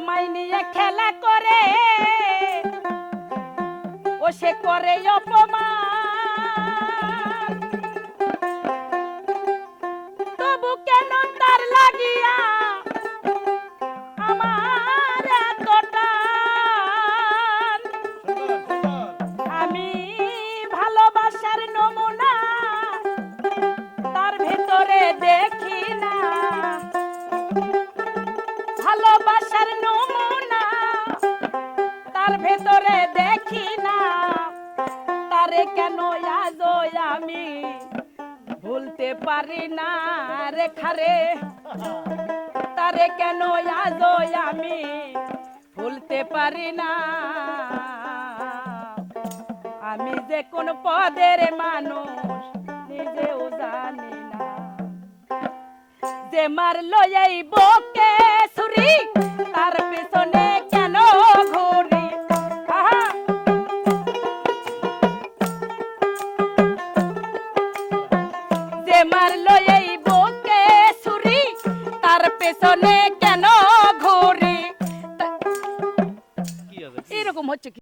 আমায় নিয়ে খেলা করে। ও সে করে অপমান। ভালোবাসার নমুনা। তার ভেতরে দেখি না। তারে কেন আজও আমি ভুলতে পারি না রেখারে তারে কেন আজও আমি ভুলতে পারি না? আমি যে কোন পদের মানুষ নিজেও জানি না। যে মারলো এই বকে মারলো এই বকে ছুরি তার পেছনে কেন ঘুরি? এরকম হচ্ছে কি?